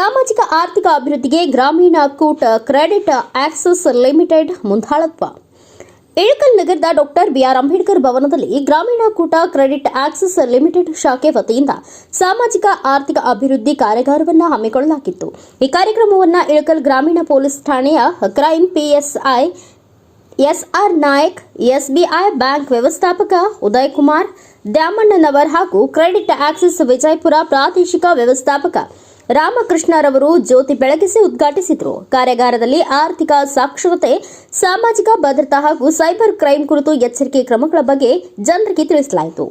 ಸಾಮಾಜಿಕ ಆರ್ಥಿಕ ಅಭಿವೃದ್ಧಿಗೆ ಗ್ರಾಮೀಣ ಕೂಟ ಕ್ರೆಡಿಟ್ ಆಕ್ಸೆಸ್ ಲಿಮಿಟೆಡ್ ಮುಂದಾಳತ್ವ. ಇಳಕಲ್ ನಗರದ ಡಾಕ್ಟರ್ ಬಿಆರ್ ಅಂಬೇಡ್ಕರ್ ಭವನದಲ್ಲಿ ಗ್ರಾಮೀಣ ಕೂಟ ಕ್ರೆಡಿಟ್ ಆಕ್ಸೆಸ್ ಲಿಮಿಟೆಡ್ ಶಾಖೆ ವತಿಯಿಂದ ಸಾಮಾಜಿಕ ಆರ್ಥಿಕ ಅಭಿವೃದ್ಧಿ ಕಾರ್ಯಾಗಾರವನ್ನು ಹಮ್ಮಿಕೊಳ್ಳಲಾಗಿತ್ತು. ಈ ಕಾರ್ಯಕ್ರಮವನ್ನು ಇಳಕಲ್ ಗ್ರಾಮೀಣ ಪೊಲೀಸ್ ಠಾಣೆಯ crime PSI, SR Nayak, SBI bank ವ್ಯವಸ್ಥಾಪಕ ಉದಯ್ ಕುಮಾರ್ ದ್ಯಾಮಣ್ಣನವರ್ ಹಾಗೂ ಕ್ರೆಡಿಟ್ ಆಕ್ಸಿಸ್ ವಿಜಯಪುರ ಪ್ರಾದೇಶಿಕ ವ್ಯವಸ್ಥಾಪಕ ರಾಮಕೃಷ್ಣರವರು ಜ್ಯೋತಿ ಬೆಳಗಿಸಿ ಉದ್ಘಾಟಿಸಿದರು. ಕಾರ್ಯಾಗಾರದಲ್ಲಿ ಆರ್ಥಿಕ ಸಾಕ್ಷರತೆ, ಸಾಮಾಜಿಕ ಭದ್ರತಾ ಹಾಗೂ ಸೈಬರ್ ಕ್ರೈಂ ಕುರಿತು ಎಚ್ಚರಿಕೆ ಕ್ರಮಗಳ ಬಗ್ಗೆ ಜನರಿಗೆ ತಿಳಿಸಲಾಯಿತು.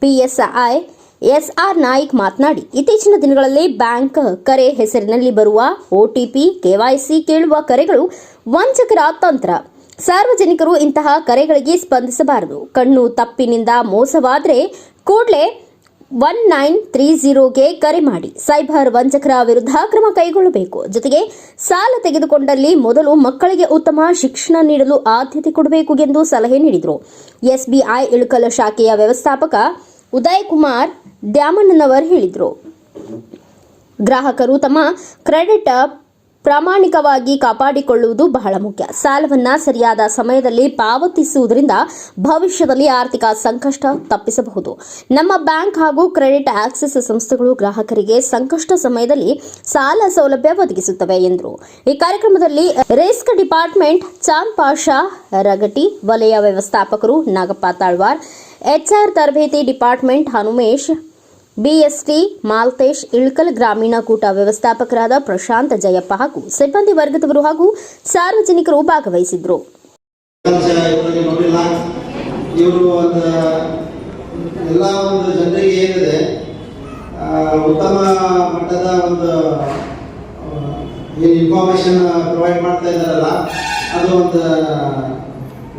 ಪಿಎಸ್ಐ, ಎಸ್ಆರ್ ನಾಯ್ಕ್ ಮಾತನಾಡಿ, ಇತ್ತೀಚಿನ ದಿನಗಳಲ್ಲಿ ಬ್ಯಾಂಕ್ ಕರೆ ಹೆಸರಿನಲ್ಲಿ ಬರುವ ಒಟಿಪಿ ಕೆವೈಸಿ ಕೇಳುವ ಕರೆಗಳು ವಂಚಕರ ತಂತ್ರ. ಸಾರ್ವಜನಿಕರು ಇಂತಹ ಕರೆಗಳಿಗೆ ಸ್ಪಂದಿಸಬಾರದು. ಕಣ್ಣು ತಪ್ಪಿನಿಂದ ಮೋಸವಾದರೆ ಕೂಡಲೇ ಒನ್ ನೈನ್ ತ್ರೀ ಜೀರೋಗೆ ಕರೆ ಮಾಡಿ ಸೈಬರ್ ವಂಚಕರ ವಿರುದ್ಧ ಕ್ರಮ ಕೈಗೊಳ್ಳಬೇಕು ಜೊತೆಗೆ ಸಾಲ ತೆಗೆದುಕೊಂಡಲ್ಲಿ ಮೊದಲು ಮಕ್ಕಳಿಗೆ ಉತ್ತಮ ಶಿಕ್ಷಣ ನೀಡಲು ಆದ್ಯತೆ ಕೊಡಬೇಕು ಎಂದು ಸಲಹೆ ನೀಡಿದರು ಎಸ್ಬಿಐ ಇಳುಕಲ ಶಾಖೆಯ ವ್ಯವಸ್ಥಾಪಕ ಉದಯ್ ಕುಮಾರ್ ದ್ಯಾಮಣ್ಣನವರ್ ಹೇಳಿದರು ಗ್ರಾಹಕರು ತಮ್ಮ ಕ್ರೆಡಿಟ್ ಪ್ರಾಮಾಣಿಕವಾಗಿ ಕಾಪಾಡಿಕೊಳ್ಳುವುದು ಬಹಳ ಮುಖ್ಯ. ಸಾಲವನ್ನ ಸರಿಯಾದ ಸಮಯದಲ್ಲಿ ಪಾವತಿಸುವುದರಿಂದ ಭವಿಷ್ಯದಲ್ಲಿ ಆರ್ಥಿಕ ಸಂಕಷ್ಟ ತಪ್ಪಿಸಬಹುದು. ನಮ್ಮ ಬ್ಯಾಂಕ್ ಹಾಗೂ ಕ್ರೆಡಿಟ್ ಆಕ್ಸೆಸ್ ಸಂಸ್ಥೆಗಳು ಗ್ರಾಹಕರಿಗೆ ಸಂಕಷ್ಟ ಸಮಯದಲ್ಲಿ ಸಾಲ ಸೌಲಭ್ಯ ಒದಗಿಸುತ್ತವೆ ಎಂದರು. ಈ ಕಾರ್ಯಕ್ರಮದಲ್ಲಿ ರಿಸ್ಕ್ ಡಿಪಾರ್ಟ್ಮೆಂಟ್ ಚಾಂಪಾಷಾ ಪಾಷಾ ರಗಟಿ, ವಲಯ ವ್ಯವಸ್ಥಾಪಕರು ನಾಗಪ್ಪ ತಾಳ್ವಾರ್ ಎಚ್ಆರ್ ತರಬೇತಿ ಡಿಪಾರ್ಟ್ಮೆಂಟ್ ಹನುಮೇಶ್ ಬಿಎಸ್ಟಿ ಮಾಲ್ತೇಶ್ ಇಳ್ಕಲ್ ಗ್ರಾಮೀಣ ಕೂಟ ವ್ಯವಸ್ಥಾಪಕರಾದ ಪ್ರಶಾಂತ್ ಜಯಪ್ಪ ಹಾಗೂ ಸಿಬ್ಬಂದಿ ವರ್ಗದವರು ಹಾಗೂ ಸಾರ್ವಜನಿಕರು ಭಾಗವಹಿಸಿದ್ರು. ಎಲ್ಲ ಒಂದು ಜನರಿಗೆ ಏನಿದೆ ಉತ್ತಮ ಮಟ್ಟದ ಒಂದು ಏನು ಇನ್ಫಾರ್ಮೇಶನ್ ಪ್ರೊವೈಡ್ ಮಾಡ್ತಾ ಇದ್ದಾರಲ್ಲ, ಅದು ಒಂದು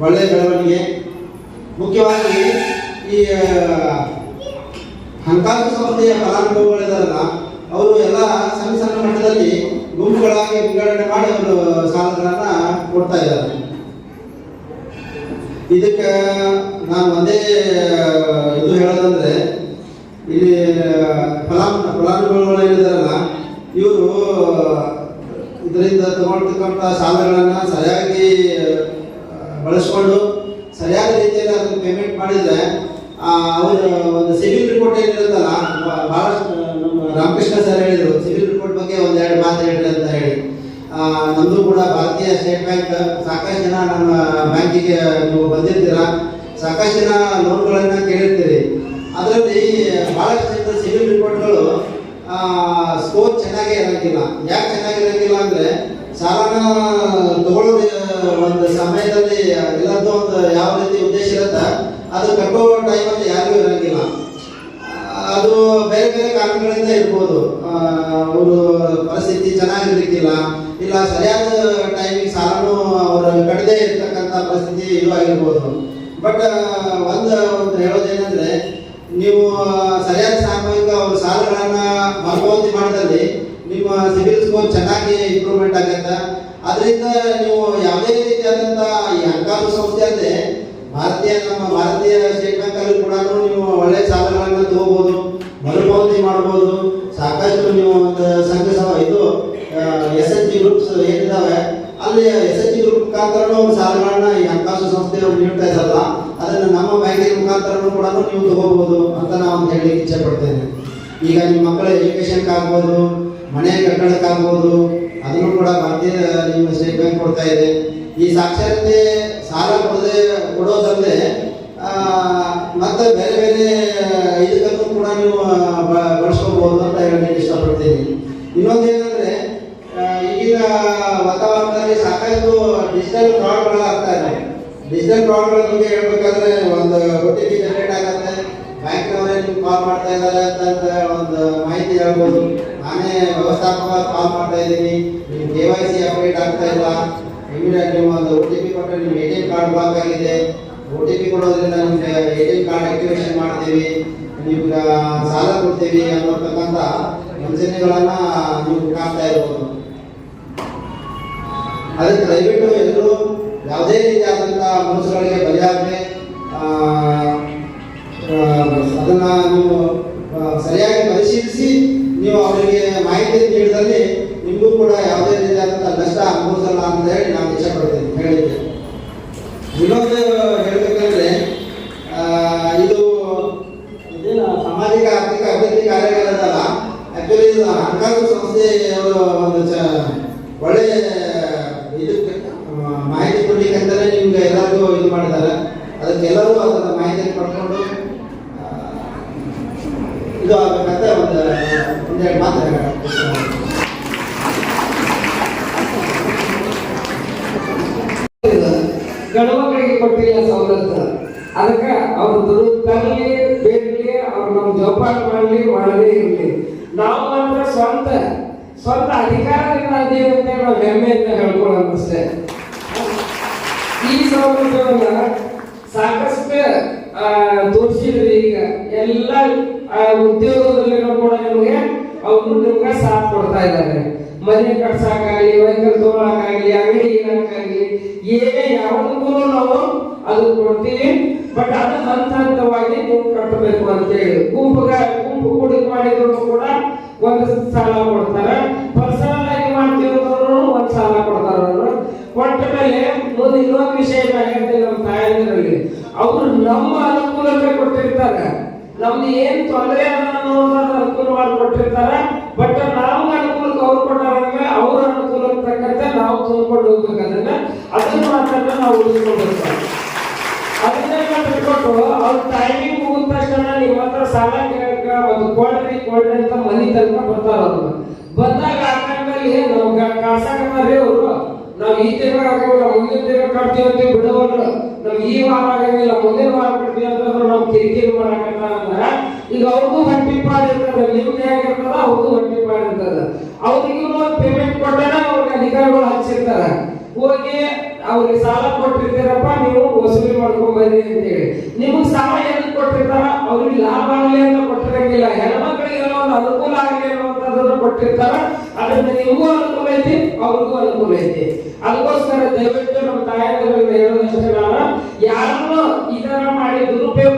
ಒಳ್ಳೆಯ ಬೆಳವಣಿಗೆ. ಮುಖ್ಯವಾಗಿ ಈ ಹಣಕಾಸು ಸಂಸ್ಥೆಯ ಫಲಾನುಭವಿಗಳಿದಾರಲ್ಲ ಅವರು ಎಲ್ಲ ಸಣ್ಣ ಸಣ್ಣ ಮಟ್ಟದಲ್ಲಿ ಗುಂಪುಗಳಾಗಿ ವಿಂಗಡಣೆ ಮಾಡಿ ಅವರು ಸಾಲಗಳನ್ನ ಕೊಡ್ತಾ ಇದ್ದಾರೆ. ಇದಕ್ಕೆ ನಾನು ಒಂದೇ ಇದು ಹೇಳೋದಂದ್ರೆ, ಇಲ್ಲಿ ಫಲಾನು ಫಲಾನುಭವಿಗಳು ಏನಿದಾರಲ್ಲ ಇವರು ಇದರಿಂದ ತಗೊಳ್ತಕ್ಕಂಥ ಸಾಲಗಳನ್ನು ಸರಿಯಾಗಿ ಬಳಸ್ಕೊಂಡು ಸರಿಯಾದ ರೀತಿಯಲ್ಲಿ ಅದನ್ನು ಪೇಮೆಂಟ್ ಮಾಡಿದ್ರೆ ಅವರ ಒಂದು ಸಿವಿಲ್ ರಿಪೋರ್ಟ್ ಏನಿರುತ್ತಲ್ಲ ಬಹಳಷ್ಟು ನಮ್ಮ ರಾಮಕೃಷ್ಣ ಸರ್ ಹೇಳಿದರು ಸಿವಿಲ್ ರಿಪೋರ್ಟ್ ಬಗ್ಗೆ ಒಂದೆರಡು ಮಾತು ಹೇಳ್ರಿ ಅಂತ ಹೇಳಿ. ನಮ್ಮದು ಕೂಡ ಭಾರತೀಯ ಸ್ಟೇಟ್ ಬ್ಯಾಂಕ್ ಸಾಕಷ್ಟು ಜನ ನಮ್ಮ ಬ್ಯಾಂಕಿಗೆ ನೀವು ಬಂದಿರ್ತೀರಾ? ಸಾಕಷ್ಟು ಜನ ಲೋನ್ಗಳನ್ನು ಕೇಳಿರ್ತೀರಿ. ಅದರಲ್ಲಿ ಬಹಳಷ್ಟು ಜನ ಸಿವಿಲ್ ರಿಪೋರ್ಟ್ಗಳು ಸ್ಕೋರ್ ಚೆನ್ನಾಗೇ ಇರೋಂಗಿಲ್ಲ. ಯಾಕೆ ಚೆನ್ನಾಗಿರಂಗಿಲ್ಲ ಅಂದ್ರೆ, ಸಾಲನ ತಗೊಳ್ಳೋದು ಒಂದು ಸಮಯದಲ್ಲಿ ಎಲ್ಲದೂ ಒಂದು ಯಾವ ರೀತಿ ಉದ್ದೇಶ ಇರುತ್ತೆ ಅದು ಕಟ್ಟೋ ಅಂತ ಯಾರಿಗೂ ಇರಂಗಿಲ್ಲ. ಅದು ಬೇರೆ ಬೇರೆ ಕಾರಣಗಳಿಂದ ಇರ್ಬೋದು. ಅವರು ಪರಿಸ್ಥಿತಿ ಚೆನ್ನಾಗಿರ್ಲಿಕ್ಕಿಲ್ಲ. ಇಲ್ಲ ಸರಿಯಾದ ಟೈಮಿಗೆ ಸಾಲನು ಅವರು ಕಟ್ಟದೇ ಇರ್ತಕ್ಕಂಥ ಪರಿಸ್ಥಿತಿ ಇದು ಆಗಿರ್ಬೋದು. ಬಟ್ ಒಂದು ಒಂದು ಹೇಳೋದೇನೆಂದ್ರೆ, ನೀವು ಸರಿಯಾದ ಸಾಮೂಹಿಕ ಅವ್ರ ಸಾಲಗಳನ್ನ ಮರುಪಾವತಿ ಮಾಡಿದಲ್ಲಿ ನಿಮ್ಮ ಸಿವಿಲ್ ಸ್ಕೋರ್ ಚೆನ್ನಾಗಿ ಇಂಪ್ರೂವ್ಮೆಂಟ್ ಆಗುತ್ತೆ. ಅದರಿಂದ ನೀವು ಯಾವುದೇ ರೀತಿಯಾದಂಥ ಈ ಹಣಕಾಸು ಸಂಸ್ಥೆ ಅಲ್ಲದೆ ಭಾರತೀಯ, ನಮ್ಮ ಭಾರತೀಯ ಸ್ಟೇಟ್ ಬ್ಯಾಂಕ್ ಅಲ್ಲಿ ಕೂಡ ನೀವು ಒಳ್ಳೆ ಸಾಲಗಳನ್ನ ತಗೋಬಹುದು ಮರುಪಾವತಿ ಮಾಡಬಹುದು ಸಾಕಷ್ಟು ನೀವು ಸಂಘ ಇದು ಎಸ್ ಎಚ್ ಜಿ ಗ್ರೂಪ್ಸ್ ಏನಿದಾವೆ, ಅಲ್ಲಿ ಎಸ್ ಎಚ್ ಜಿ ಗ್ರೂಪ್ ಮುಖಾಂತರ ಸಾಲಗಳನ್ನ ಈ ಹಣಕಾಸು ಸಂಸ್ಥೆಯವರು ನೀಡ್ತಾ ಇದ್ದಾರಲ್ಲ, ಅದನ್ನ ನಮ್ಮ ಬ್ಯಾಂಕಿನ ಮುಖಾಂತರ ಕೂಡ ನೀವು ತಗೋಬಹುದು ಅಂತ ನಾನು ಹೇಳಿ ಇಚ್ಛೆ ಪಡ್ತೇನೆ ಈಗ ನಿಮ್ಮ ಮಕ್ಕಳ ಎಜುಕೇಶನ್ ಆಗ್ಬೋದು ಮನೆ ಕಟ್ಟಡಕ್ಕಾಗ್ಬೋದು, ಅದನ್ನು ಕೂಡ ಭಾರತೀಯ, ನಿಮ್ಮ ಸ್ಟೇಟ್ ಬ್ಯಾಂಕ್ ಕೊಡ್ತಾ ಇದೆ. ಈ ಸಾಕ್ಷರತೆ ಸಾಲ ಕೊಡದೆ ಕೊಡೋದಲ್ಲದೆ ಮತ್ತೆ ಬೇರೆ ಬೇರೆ ಇದಕ್ಕೂ ಕೂಡ ನೀವು ಬಳಸ್ಕೋಬಹುದು ಅಂತ ಹೇಳಲಿಕ್ಕೆ ಇಷ್ಟಪಡ್ತೀನಿ. ಇನ್ನೊಂದೇನಂದ್ರೆ ಈಗಿನ ವಾತಾವರಣದಲ್ಲಿ ಸಾಕಷ್ಟು ಡಿಜಿಟಲ್ ಫ್ರಾಡ್ಗಳು ಆಗ್ತಾ ಇದೆ. ಡಿಜಿಟಲ್ ಫ್ರಾಡ್ಗಳ ಬಗ್ಗೆ ಹೇಳ್ಬೇಕಾದ್ರೆ ಒಂದು ಒ ಟಿ ಪಿ ಜನರೇಟ್ ಆಗುತ್ತೆ ಬ್ಯಾಂಕ್ನವರೇ ನಿಮ್ಗೆ ಕಾಲ್ ಮಾಡ್ತಾ ಇದ್ದಾರೆ ಅಂತ ಒಂದು ಮಾಹಿತಿ ಹೇಳ್ಬೋದು. ನಾನೇ ವ್ಯವಸ್ಥಾಪಕ ಕಾಲ್ ಮಾಡ್ತಾ ಇದ್ದೀನಿ. ಕೆ ವೈ ಸಿ ಅಪ್ಡೇಟ್ ಆಗ್ತಾ ಇಲ್ಲ. ಇಮಿಡಿಯೇಟ್ ನಿಮ್ಮ ಒಂದು ಒ ಟಿ ಪಿ ಕೊಟ್ಟರೆ ನಿಮ್ಮ A T M card block ಆಗಿದೆ. ಒ ಟಿ ಪಿ ಕೊಡೋದ್ರಿಂದ ನಿಮಗೆ A T M card activation ಮಾಡ್ತೀವಿ ನಿಮ್ಗೆ ಸಾಲ ಕೊಡ್ತೀವಿ ಅನ್ನೋತಕ್ಕಂಥ ಯೋಜನೆಗಳನ್ನ ನೀವು ಕಾಣ್ತಾ ಇರ್ಬೋದು ಅದಕ್ಕೆ ದಯವಿಟ್ಟು ಎಲ್ಲರೂ ಯಾವುದೇ ರೀತಿಯಾದಂಥ ಮನಸ್ಸುಗಳಿಗೆ ಬಲಿಯಾಗದೆ ಅದನ್ನ ನೀವು ಸರಿಯಾಗಿ ಪರಿಶೀಲಿಸಿ ನೀವು ಅವರಿಗೆ ಮಾಹಿತಿ ನೀಡಿದಲ್ಲಿ ನಿಮಗೂ ಕೂಡ ಯಾವುದೇ ರೀತಿಯಾದಂಥ ನಷ್ಟ ಅನುಭವಿಸಲ್ಲ ಅಂತ ಹೇಳಿ ನಾನು ಇಷ್ಟಪಡ್ತೀನಿ ಹೇಳಿದ್ದೆ. ಇನ್ನೊಂದು ಹೇಳಬೇಕಂದ್ರೆ ಇದು ಸಾಮಾಜಿಕ, ಆರ್ಥಿಕ ಅಭಿವೃದ್ಧಿ ಕಾರ್ಯಗಳಲ್ಲ ಆಕ್ಚುಲಿ ಇದು ಹಣಕಾಸು ಸಂಸ್ಥೆಯವರು ಒಂದು ಚ, ಒಳ್ಳೆ, ಇದು ಮಾಹಿತಿ ಕೊಡ್ಲಿಕ್ಕೆ ನಿಮ್ಗೆ ಎಲ್ಲರಿಗೂ ಇದು ಮಾಡಿದ್ದಾರೆ. ಅದಕ್ಕೆ ಎಲ್ಲರೂ ಮಾಹಿತಿ ಪಡ್ಕೊಂಡು ಇದು ಆಗ್ಬೇಕಂತ ಒಂದೆರಡು ಮಾತು ಹೇಳಕ್ಕೆ ಗಣಮಕ್ಕಳಿಗೆ ಕೊಟ್ಟಿಲ್ಲ ಸವಲತ್ತು? ಅದಕ್ಕೆ ಅವ್ರು ದುಡ್ಡು ತರಲಿ, ಬೇಡಲಿ, ಅವ್ರು ನಮ್ಮ ಜೋಪಾನ ಮಾಡಲಿ, ಮಾಡದೇ ಇರಲಿ. ನಾವು ಮಾತ್ರ ಸ್ವಂತ ಸ್ವಂತ ಅಧಿಕಾರದಿಂದ ಅಂತ ನಾವು ಹೆಮ್ಮೆಯಿಂದ ಹೇಳ್ಕೊಳ್ಳೋದು ಅಷ್ಟೇ ಈ ಸೌಲಭ್ಯವನ್ನ ಸಾಕಷ್ಟು ತೋರಿಸಿದ್ರಿ ಈಗ. ಎಲ್ಲ ಆ, ಉದ್ಯೋಗದಲ್ಲಿ ಕೂಡ ನಿಮಗೆ ಅವರು ನಿಮ್ಗೆ ಸಾಥ್ ಕೊಡ್ತಾ ಇದ್ದಾರೆ. ಮನೆ ಕಟ್ಸಕ್ಕಾಗಲಿ ವೆಹಿಕಲ್ ತಗೊಳಕ್ಕಾಗಲಿ ಅಂಗಡಿ ಇಡಕ್ಕಾಗಲಿ ಏನೇ ಯಾವುದಕ್ಕೂ ನಾವು ಅದು ಕೊಡ್ತೀವಿ. ಬಟ್ ಅದು ಹಂತ ಹಂತವಾಗಿ ನೀವು ಕಟ್ಟಬೇಕು ಅಂತೇಳಿ ಗುಂಪುಗ ಗುಂಪು ಕೂಡಿ ಮಾಡಿದ್ರು ಕೂಡ ಒಂದು ಸಾಲ ಕೊಡ್ತಾರೆ. ಪರ್ಸನಲ್ ಆಗಿ ಮಾಡ್ತೀವಿ ಒಂದು ಸಾಲ ಕೊಡ್ತಾರೆ ಕೊಟ್ಟ ಮೇಲೆ ಮುಂದೆ ಇನ್ನೊಂದು ವಿಷಯ ನಾನು ಹೇಳ್ತೀನಿ ನಮ್ಮ ತಾಯಂದಿರಲ್ಲಿ ಅವರು ನಮ್ಮ ಅನುಕೂಲಕ್ಕೆ ಕೊಟ್ಟಿರ್ತಾರೆ ನಮ್ದು ಏನ್ ತೊಂದರೆ ಅದ ಅನ್ನೋದನ್ನ ಅನುಕೂಲ ಮಾಡಿಕೊಟ್ಟಿರ್ತಾರೆ. ಬಟ್ ನಾವು ಅನುಕೂಲಕ್ಕೆ ಅವ್ರು ಕೊಟ್ಟಾರಂದ್ರೆ ಅವ್ರ ಅನುಕೂಲ ತಕ್ಕಂತೆ ನಾವು ತುಂಬಿಕೊಂಡು ಹೋಗ್ಬೇಕು ಅದನ್ನ ಅದನ್ನ ಮಾತ್ರ ನಾವು ಉಳಿಸ್ಕೊಬೇಕು. ಅದನ್ನೆಲ್ಲ ಬಿಟ್ಕೊಟ್ಟು ಅವ್ರ ಟೈಮಿಂಗ್ ಮುಗಿದ ತಕ್ಷಣ ನಿಮ್ಮ ಹತ್ರ ಸಾಲ ಕೇಳಕ ಒಂದು ಕೊಡ್ರಿ ಕೊಡ್ರಿ ಅಂತ ಮನಿ ತನಕ ಬರ್ತಾರ ಅವ್ರು ಬಂದಾಗ ಆ ಟೈಮಲ್ಲಿ ನಾವು ಕಾಸಾಕತ್ತಾರ್ರಿ ಅವರು ನಾವು ಈ ತಿಂಗಳ ಆಗಂಗಿಲ್ಲ ಮುಂದಿನ ತಿಂಗಳ ಕಟ್ತೀವಿ ಅಂತ ಬಿಡುವಲ್ಲ ನಾವು ಈ ವಾರ ಆಗಂಗಿಲ್ಲ, ಮುಂದಿನ ವಾರ ಕಟ್ತೀವಿ ಅಂತಂದ್ರೆ ನಾವು ಕಿರಿಕಿರಿ ಮಾಡಕತ್ತ ಅಂದ್ರೆ ಈಗ ಅವ್ರಿಗೂ ಹೊಟ್ಟಿ ಪಾಡ್ ನಿಮ್ಗೆ ಹೇಗಿರ್ತದ ಅವ್ರಿಗೂ ಪಾಡ್ ಇರ್ತದ. ಅವ್ರಿಗೂ ಪೇಮೆಂಟ್ ಕೊಟ್ಟಾಗ ಅವ್ರಿಗೆ ಅಧಿಕಾರಿಗಳು ಹಚ್ಚಿರ್ತಾರ. ಹೋಗಿ ಅವ್ರಿಗೆ ಸಾಲ ಕೊಟ್ಟಿರ್ತೀರಪ್ಪ, ನೀವು ವಸೂಲಿ ಮಾಡ್ಕೊಂಡ್ ಅಂತ ಹೇಳಿ ನಿಮಗೆ ಸಾಲ ಎದಕ್ ಕೊಟ್ಟಿರ್ತಾರ? ಅವ್ರಿಗೆ ಲಾಭ ಆಗಲಿ ಅಂತ ಕೊಟ್ಟಿರಂಗಿಲ್ಲ. ಹೆಣ್ಮಕ್ಳಿಗೆ ಒಂದು ಅನುಕೂಲ ಆಗಲಿ ಅನ್ನುವಂಥದ್ದನ್ನು ಕೊಟ್ಟಿರ್ತಾರ. ಅದರಿಂದ ನಿಮಗೂ ಅನುಕೂಲ ಐತಿ, ಅವ್ರಿಗೂ ಅನುಕೂಲ ಐತಿ. ಅದಕ್ಕೋಸ್ಕರ ದಯವಿಟ್ಟು ನಮ್ಮ ತಾಯಿ ಹೇಳೋದಷ್ಟೇ ನಾನು ಯಾರನ್ನು ತರ ಮಾಡಿ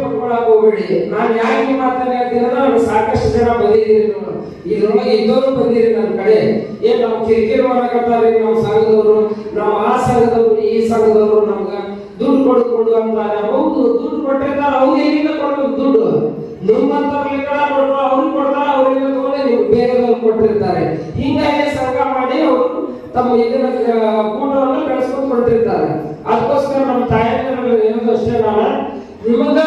ಪಡ್ಕೊಳಕ್ ಹೋಗ್ಬೇಡಿ. ನಾನು ಯಾಕೆ ಈ ಹೇಳ್ತೀನಿ ನಾನು ಸಾಕಷ್ಟು ಜನ ಬಂದಿದ್ದೀರಿ ನೋಡು. ಇದ್ರೊಳಗೆ ಇದ್ದವರು ಬಂದಿರಿ ನನ್ನ ಕಡೆ. ಏನ್ ನಾವು ಕಿರಿಕಿರಿ ಮಾಡಕತ್ತಾರೆ ನಮ್ಮ ಸಂಘದವರು ನಾವು ಆ ಸಂಘದವರು ಈ ಸಂಘದವರು ನಮ್ಗ ದುಡ್ಡು ಕೊಡು ಕೊಡು ಅಂತಾರೆ. ಹೌದು, ದುಡ್ಡು ಕೊಟ್ಟಿರ್ತಾರ ಅವ್ರಿಗೆ ಎಲ್ಲಿಂದ ಕೊಡ್ಬೇಕು ದುಡ್ಡು? ನಿಮ್ಮಂತವ್ರಿಗೆ ಕೊಟ್ಟರು ಅವ್ರಿಗೆ ಕೊಡ್ತಾರೆ ಅವ್ರಿಗೆ ತಗೊಂಡು ನೀವು ಬೇರೆದವ್ರು ಕೊಟ್ಟಿರ್ತಾರೆ. ಹಿಂಗಾಗಿ ಸಂಘ ಮಾಡಿ ಅವರು ತಮ್ಮ ಇದನ್ನ ಕೂಟವನ್ನು ಬೆಳೆಸ್ಕೊಂಡು ಕೊಡ್ತಿರ್ತಾರೆ ಅದಕ್ಕೋಸ್ಕರ ನಮ್ಮ ತಾಯಿ ಏನದು ಅಷ್ಟೇ ನಾನು ನಿಮಗ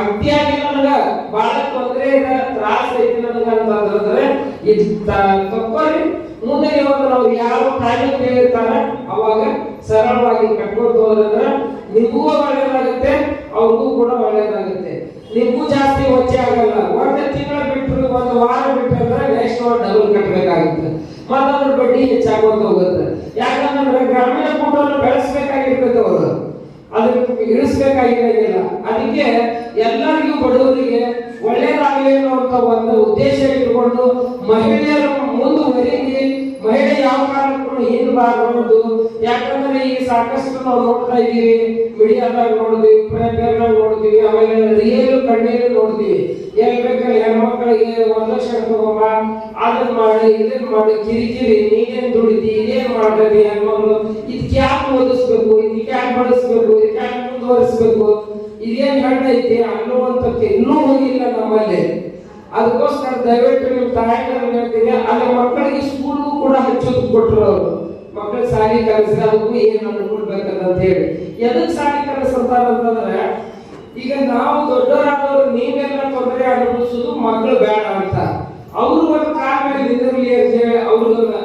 ಅತಿಯಾಗಿ ನನಗ ಬಹಳ ತೊಂದರೆ ತ್ರಾಸ ಐತಿ ನನಗ ಅಂತಂದ್ರೆ ಇದು ತಕ್ಕೋರಿ. ಮುಂದೆ ಇವಾಗ ನಾವು ಯಾವ ಟೈಮಿಗೆ ಹೇಳಿರ್ತಾರ ಅವಾಗ ಸರಳವಾಗಿ ಕಟ್ಕೊಂಡು ಹೋದ್ರೆ ನಿಮಗೂ ಒಳ್ಳೇದಾಗುತ್ತೆ, ಅವ್ರಿಗೂ ಕೂಡ ಒಳ್ಳೇದಾಗುತ್ತೆ. ನಿಮಗೂ ಜಾಸ್ತಿ ವಚ್ಚೆ ಆಗಲ್ಲ. ಒಂದು ತಿಂಗಳ ಬಿಟ್ಟು ಒಂದು ವಾರ ಬಿಟ್ಟು ಅಂದ್ರೆ ನೆಕ್ಸ್ಟ್ ವಾರ ಡಬಲ್ ಕಟ್ಟಬೇಕಾಗುತ್ತೆ ಮತ್ತದ್ರ ಬಡ್ಡಿ ಹೆಚ್ಚಾಗುವಂತ ಹೋಗುತ್ತೆ. ಯಾಕಂದ್ರೆ ಗ್ರಾಮೀಣ ಕೂಟವನ್ನು ಬೆಳೆಸ್ಬೇಕಾಗಿರ್ತದೆ ಅವರು. ಅದಕ್ಕೆ ಇಳಿಸ್ಬೇಕಾಗಿರಂಗಿಲ್ಲ ಅದಕ್ಕೆ ಎಲ್ಲರಿಗೂ ಬಡವರಿಗೆ ಒಳ್ಳೆಯದಾಗಲಿ ಅನ್ನುವಂತ ಒಂದು ಉದ್ದೇಶ ಇಟ್ಕೊಂಡು ಮಹಿಳೆಯರ ಮುಂದುವರಿಗಿ ಮಹಿಳೆ ಯಾವ ಕಾರಣಕ್ಕೂ ಹಿಂದಬಾರದು ಯಾಕಂದ್ರೆ ಈಗ ಸಾಕಷ್ಟು ನಾವು ನೋಡ್ತಾ ಇದೀವಿ ಮೀಡಿಯಾದಾಗ ನೋಡ್ತೀವಿ ಪೇಪರ್ನಾಗ ನೋಡ್ತೀವಿ ಆಮೇಲೆ ರಿಯಲ್ ಕಣ್ಣೀರು ನೋಡ್ತೀವಿ ಎಲ್ಲಿ ಬೇಕಾದ್ರೆ ಹೆಣ್ಮಕ್ಳಿಗೆ ಒಂದು ಲಕ್ಷ ತಗೊಂಬ ಅದನ್ನ ಮಾಡಿ ಇದನ್ನ ಮಾಡಿ ಕಿರಿಕಿರಿ ನೀನೇನ್ ದುಡಿತಿ, ಇದೇನ್ ಮಾಡ್ರಿ ಹೆಣ್ಮಕ್ಳು ಇದು ಯಾಕೆ ಓದಿಸ್ಬೇಕು ಇದಕ್ಕೆ ಯಾಕೆ ಬಳಸ್ಬೇಕು ಇದಕ್ಕೆ ಯಾಕೆ ಮುಂದುವರಿಸ್ಬೇಕು? ಇದೇನ್ ಐತಿ ಅನ್ನುವಂಥದ್ದು ಇನ್ನೂ ಹೋಗಿಲ್ಲ ನಮ್ಮಲ್ಲಿ. ಅದಕ್ಕೋಸ್ಕರ ದಯವಿಟ್ಟು ನಿಮ್ಮ ತಾಯಿ ಹೇಳ್ತೀನಿ ಅಲ್ಲಿ ಮಕ್ಕಳಿಗೆ ಸ್ಕೂಲ್ಗೂ ಕೂಡ ಹಚ್ಚೋದು ಕೊಟ್ಟರು ಮಕ್ಕಳಿಗೆ ಸಾಲಿ ಕಲಿಸಿದ ಅದಕ್ಕೂ ಏನು ಅನ್ಕೊಳ್ಬೇಕಂತ ಹೇಳಿ. ಎದಕ್ ಸಾಲಿ ಕಲಿಸ್ತಾರ ಅಂತಂದ್ರೆ, ಈಗ ನಾವು ದೊಡ್ಡವರಾದವರು ನೀವೆಲ್ಲ ತೊಂದರೆ ಅನುಭವಿಸೋದು ಮಕ್ಕಳು ಬೇಡ ಅಂತ. ಅವರು ಒಂದು ಕಾಲ ಮೇಲೆ ನಿಂದಿರಲಿ ಅಂತ ಹೇಳಿ ಅವ್ರದೊಂದು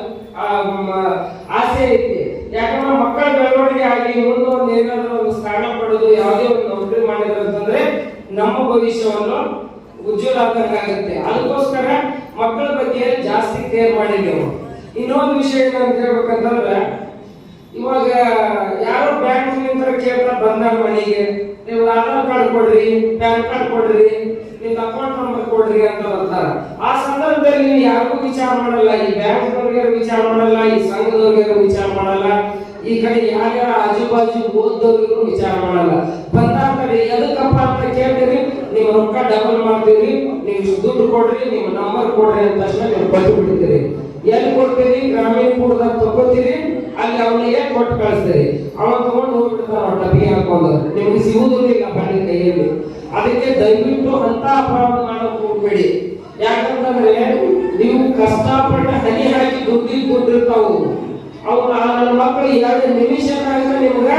ಆಸೆ ಐತಿ. ಯಾಕಂದ್ರೆ ಮಕ್ಕಳ ಬೆಳವಣಿಗೆ ಆಗಿ ಮುಂದೆ ಒಂದು ಏನಾದ್ರು ಒಂದು ಸ್ಥಾನ ಪಡೆದು ಯಾವುದೇ ಒಂದು ನೌಕರಿ ಮಾಡಿದ್ರು ಅಂತಂದ್ರೆ ನಮ್ಮ ಭವಿಷ್ಯವನ್ನು ಉಜ್ವಲ ಆಗುತ್ತೆ ಅದಕ್ಕೋಸ್ಕರ ಮಕ್ಕಳ ಬಗ್ಗೆ ಜಾಸ್ತಿ ಕೇರ್ ಮಾಡಿ ನೀವು. ಇನ್ನೊಂದು ವಿಷಯ ಏನಂತ ಹೇಳ್ಬೇಕಂತಂದ್ರೆ, ಇವಾಗ ಯಾರು ಬ್ಯಾಂಕ್ ನಿಂತ ಕೇಳ್ತಾ ಬಂದಾಗ ಮನೆಗೆ, ನೀವು ಆಧಾರ್ ಕಾರ್ಡ್ ಕೊಡ್ರಿ ಪ್ಯಾನ್ ಕಾರ್ಡ್ ಕೊಡ್ರಿ, ನಿಮ್ದು ಅಕೌಂಟ್ ನಂಬರ್ ಕೊಡ್ರಿ ಅಂತ ಬರ್ತಾರೆ. ಆ ಸಂದರ್ಭದಲ್ಲಿ ನೀವು ಯಾರಿಗೂ ವಿಚಾರ ಮಾಡಲ್ಲ, ಈ ಬ್ಯಾಂಕ್ ವಿಚಾರ ಮಾಡಲ್ಲ, ಈ ಸಂಘದವ್ರಿಗೆ ವಿಚಾರ ಮಾಡಲ್ಲ, ಈ ಕಡೆ ಯಾರ್ಯಾರ ಆಜು ಬಾಜು ಓದ್ದವ್ರಿಗೂ ವಿಚಾರ ಮಾಡಲ್ಲ. ಬಂದಾಗ ಎದಕ್ಕಪ್ಪ ಅಂತ ಕೇಳ್ತೀರಿ ನೀವು ರೊಕ್ಕ ಡಬಲ್ ಮಾಡ್ತೀರಿ, ನೀವು ದುಡ್ಡು ಕೊಡ್ರಿ, ನಿಮ್ಮ ನಂಬರ್ ಕೊಡ್ರಿ ಅಂತ ನೀವು ಬಂದು ಎಲ್ಲಿ ಕೊಡ್ತೀರಿ ಗ್ರಾಮೀಣ ಕೂಡದಾಗ ತಗೋತೀರಿ ಅಲ್ಲಿ ಅವನಿಗೆ ಕೊಟ್ಟು ಕಳಿಸ್ತೀರಿ? ಅವ ತಗೊಂಡು ಹೋಗ್ಬಿಡ್ತಾನ ಡಬ್ಬಿ ಹಾಕೊಂಡು. ನಿಮ್ಗೆ ಸಿಗುವುದಿಲ್ಲ ಬನ್ನಿ ಕೈಯಲ್ಲಿ. ಅದಕ್ಕೆ ದಯವಿಟ್ಟು ಅಂತ ಅಪರಾಧ ಮಾಡಕ್ ಹೋಗ್ಬೇಡಿ. ಯಾಕಂತಂದ್ರೆ ನೀವು ಕಷ್ಟಪಟ್ಟ ಹನಿ ಹಾಕಿ ದುಡ್ಡಿ ಕೊಟ್ಟಿರ್ತಾವು. ಅವ್ರು ನನ್ನ ಮಕ್ಕಳು ಎರಡು ನಿಮಿಷದಾಗ ನಿಮ್ಗ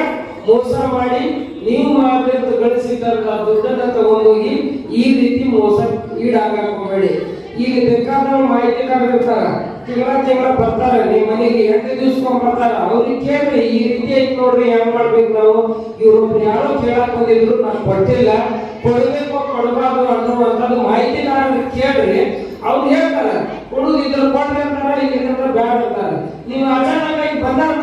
ಮೋಸ ಮಾಡಿ ನೀವು ಮಾಡಿದ ಗಳಿಸಿದಂತ ದುಡ್ಡನ್ನ ತಗೊಂಡೋಗಿ ಈ ರೀತಿ ಮೋಸ ಈಡಾಗಬೇಡಿ ಈಗ ಬೇಕಾದ ಮಾಹಿತಿಗಾರರು ಇರ್ತಾರ. ತಿಂಗಳ ತಿಂಗಳ ಬರ್ತಾರ ನಿಮ್ ಮನೆಗೆ ಎಂಟು ದಿವ್ಸ್ಕೊಂಡ್ ಬರ್ತಾರ, ಅವ್ರಿಗೆ ಕೇಳ್ರಿ, ಈ ರೀತಿ ಐತಿ ನೋಡ್ರಿ, ಹೆಂಗ್ ಮಾಡ್ಬೇಕು ನಾವು? ಇವ್ರೊಬ್ರು ಯಾರೋ ಕೇಳಕ್ ಬಂದಿದ್ರು ನಾನು ಕೊಟ್ಟಿಲ್ಲ ಕೊಡ್ಬೇಕು, ಕೊಡಬಾರ್ದು ಅನ್ನುವಂಥದ್ದು ಮಾಹಿತಿಗಾರರು ಕೇಳ್ರಿ. ಅವ್ರು ಹೇಳ್ತಾರ, ಕೊಡುದಿದ್ರು ಕೊಡ್ರಿ ಅಂತಾರ ಇಲ್ಲಿ ಬೇಡ ಅಂತಾರ. ನೀವು ಅಚಾನಕ್ ಬಂದಾಗ